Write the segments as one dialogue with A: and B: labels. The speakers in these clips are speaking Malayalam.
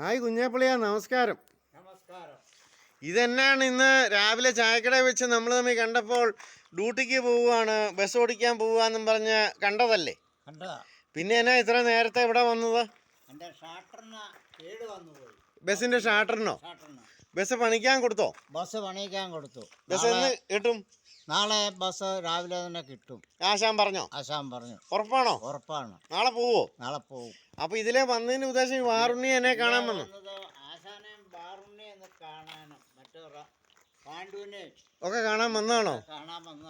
A: ഹായ് കുഞ്ഞാപ്പിളിയാ നമസ്കാരം.
B: നമസ്കാരം.
A: ഇതെന്നാണ് ഇന്ന് രാവിലെ ചായക്കട വെച്ച് നമ്മൾ തമ്മിൽ കണ്ടപ്പോൾ ഡ്യൂട്ടിക്ക് പോവുകയാണ് ബസ് ഓടിക്കാൻ പോവുകയെന്നും പറഞ്ഞ് കണ്ടതല്ലേ?
B: കണ്ടതാ.
A: പിന്നെ എന്നാ ഇത്ര നേരത്തെ ഇവിടെ വന്നത്? ബസ്സിന്റെ ഷാട്ടറിന് ബസ് പണിക്കാൻ കൊടുത്തോ?
B: ബസ് പണിക്കാൻ കൊടുത്തു.
A: ബസ് എന്ന് കിട്ടും?
B: നാളെ ബസ് രാവിലെ തന്നെ കിട്ടും.
A: ആശാൻ പറഞ്ഞോ?
B: ആശാൻ പറഞ്ഞു.
A: ഉറപ്പാണോ?
B: ഉറപ്പാണ്.
A: നാളെ പോവോ?
B: നാളെ പോവും.
A: അപ്പൊ ഇതിലെ വന്നതിന് ഉദ്ദേശം ഈ വാറുണ്ണി എന്നെ കാണാൻ വന്നു.
B: വന്നത് ആശാനെയും ബാറുണ്ണി എന്ന് കാണാനും മറ്റു പാണ്ഡുവിനെ
A: ഒക്കെ കാണാൻ വന്നാണോ?
B: കാണാൻ വന്ന.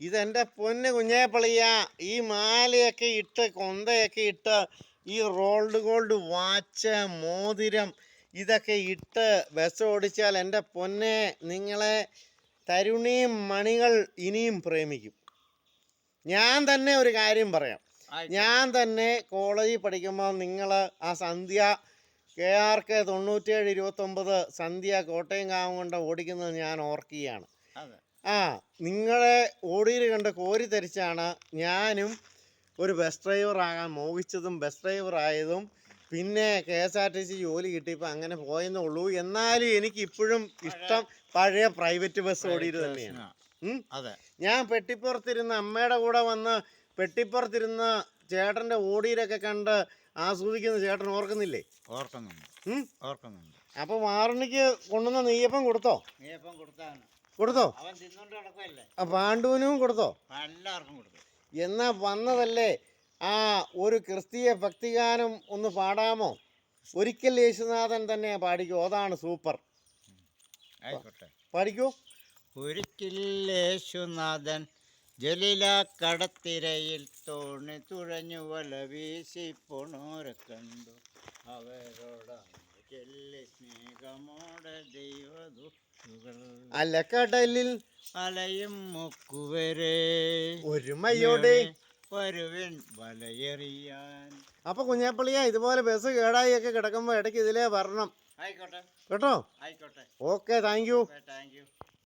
A: ഇതെന്റെ പൊന്ന് കുഞ്ഞേപ്പളിയ ഈ മാലയൊക്കെ ഇട്ട് കൊന്തയൊക്കെ ഇട്ട് ഈ റോൾഡ് ഗോൾഡ് വാച്ച് മോതിരം ഇതൊക്കെ ഇട്ട് ബസ് ഓടിച്ചാൽ എന്റെ പൊന്നെ നിങ്ങളെ തരുണിയും മണികൾ ഇനിയും പ്രേമിക്കും. ഞാൻ തന്നെ ഒരു കാര്യം പറയാം. ഞാൻ തന്നെ കോളേജിൽ പഠിക്കുമ്പോൾ നിങ്ങൾ ആ സന്ധ്യ കെ ആർ കെ തൊണ്ണൂറ്റേഴ് ഇരുപത്തൊമ്പത് സന്ധ്യ കോട്ടയം കാവും കൊണ്ട് ഓടിക്കുന്നത് ഞാൻ ഓർക്കുകയാണ്. ആ നിങ്ങളെ ഓടിയിൽ കണ്ട് കോരി തരിച്ചാണ് ഞാനും ഒരു ബസ് ഡ്രൈവർ ആകാൻ മോഹിച്ചതും ബസ് ഡ്രൈവർ ആയതും പിന്നെ K S R T C ജോലി കിട്ടിയപ്പോൾ അങ്ങനെ പോയെന്നേ ഉള്ളൂ എന്നാലും എനിക്ക് ഇപ്പോഴും ഇഷ്ടം പഴയ പ്രൈവറ്റ് ബസ് ഓടിയത് തന്നെയാണ്.
B: അതെ.
A: ഞാൻ പെട്ടിപ്പുറത്തിരുന്ന് അമ്മയുടെ കൂടെ വന്ന് പെട്ടിപ്പുറത്തിരുന്ന് ചേട്ടന്റെ ഓടിയിലൊക്കെ കണ്ട് ആസ്വദിക്കുന്ന ചേട്ടൻ ഓർക്കുന്നില്ലേ?
B: ഓർക്കുന്നുണ്ട്. ഓർക്കുന്നുണ്ട്.
A: അപ്പോൾ വാറണിക്ക് കൊണ്ടുവന്ന നെയ്യപ്പം കൊടുത്തോ?
B: നെയ്യപ്പം കൊടുത്താണ്.
A: കൊടുത്തോ?
B: അവൻ തിന്നോണ്ട് കിടക്കല്ലേ
A: ആ പാണ്ഡുവിനും കൊടുത്തോ?
B: എല്ലാവർക്കും കൊടുത്തു.
A: എന്നാ വന്നതല്ലേ? ആ ഒരു ക്രിസ്തീയ ഭക്തിഗാനം ഒന്ന് പാടാമോ? ഒരിക്കൽ യേശുനാഥൻ തന്നെ പാടിക്കൂ? അതാണ് സൂപ്പർ.
B: ആയിക്കോട്ടെ.
A: പാടിക്കൂ.
B: ഒരിക്കൽ യേശുനാഥൻ ജലില കടത്തിരയിൽ തോണി തുഴഞ്ഞു വല വീശി പൊണോരെ കണ്ടു. അവരോട് ചെല്ലി സ്നേഹമോടെ
A: അലക്കടലിൽ
B: അലയും മുക്കുവരെ
A: ഒരുമയോടെ
B: വരുവൻ വലയെറിയാൻ.
A: അപ്പൊ കുഞ്ഞാപ്പള്ളിയ ഇതുപോലെ ബസ് കേടായി ഒക്കെ കിടക്കുമ്പോ ഇടയ്ക്ക് ഇതിലേ വരണം.
B: ആയിക്കോട്ടെ.
A: കേട്ടോ?
B: ആയിക്കോട്ടെ.
A: Okay thank you.
B: Thank you.